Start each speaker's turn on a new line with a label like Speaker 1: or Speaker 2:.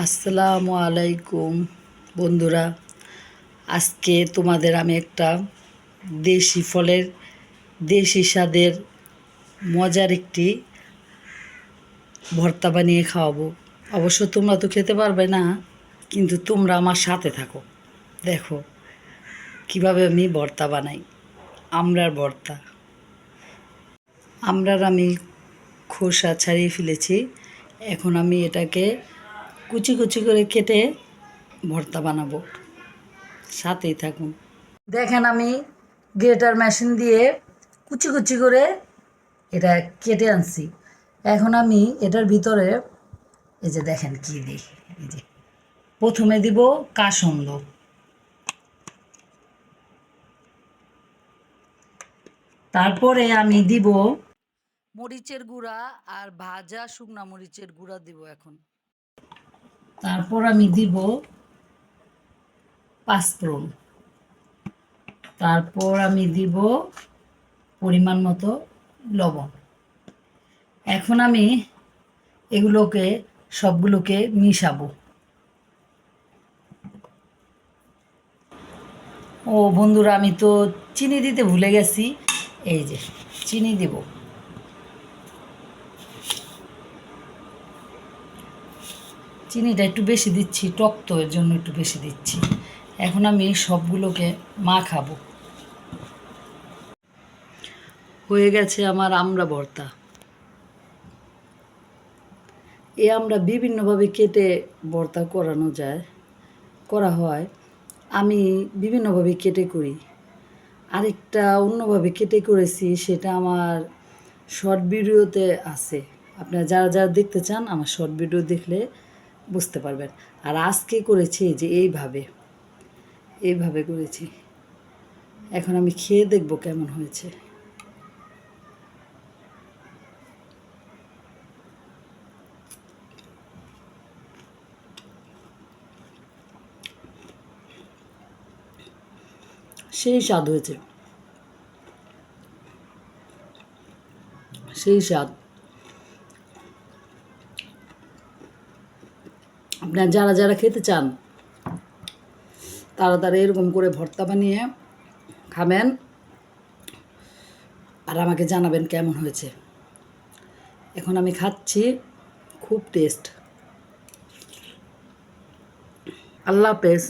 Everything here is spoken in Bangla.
Speaker 1: আসসালামু আলাইকুম, বন্ধুরা। আজকে তোমাদের আমি একটা দেশি ফলের, দেশি স্বাদের মজার একটি ভর্তা বানিয়ে খাওয়াবো। অবশ্য তোমরা তো খেতে পারবে না, কিন্তু তোমরা আমার সাথে থাকো। দেখো, কীভাবে আমি ভর্তা বানাই, আমরার ভর্তা। আমরার আমি খোসা ছাড়িয়ে ফেলেছি, এখন আমি এটাকে কুচি কুচি করে কেটে ভর্তা বানাবো। সাথেই থাকুন। দেখেন আমি গ্রেটার মেশিন দিয়ে কুচি কুচি করে এটা কেটে আনছি। এখন আমি এটার ভিতরে এই যে দেখেন কি দিই, এই যে প্রথমে দিব কাসন্দ। তারপরে আমি দিব মরিচের গুঁড়া আর ভাজা শুকনা মরিচের গুঁড়া দিব এখন। তারপর আমি দিব পাঁচফোড়ন তারপর আমি দিব পরিমাণ মতো লবণ। এখন আমি এগুলোকে, সবগুলোকে মিশাবো। ও বন্ধুরা, আমি তো চিনি দিতে ভুলে গেছি। এই যে, চিনি দিব। চিনিটা একটু বেশি দিচ্ছি, টক তো এর জন্য একটু বেশি দিচ্ছি। এখন আমি সবগুলোকে মা মাখাবো। হয়ে গেছে আমার আমড়া ভর্তা। এ আমরা বিভিন্নভাবে কেটে ভর্তা করানো যায়, করা হয়। আমি বিভিন্নভাবে কেটে করি। আরেকটা অন্যভাবে কেটে করেছি, সেটা আমার শর্ট ভিডিওতে আছে। আপনারা যারা যারা দেখতে চান আমার শর্ট ভিডিও দেখলে বুঝতে পারবেন। আর আজকে করেছি? যে এইভাবে এইভাবে করেছি। এখন আমি খেয়ে দেখব কেমন হয়েছে। সেই স্বাদ হয়েছে। সেই স্বাদ। আপনার যারা যারা খেতে চান, তারা তারা এরকম করে ভর্তা বানিয়ে খাবেন আর আমাকে জানাবেন কেমন হয়েছে। এখন আমি খাচ্ছি, খুব টেস্ট আল্লাহ হাফেজ।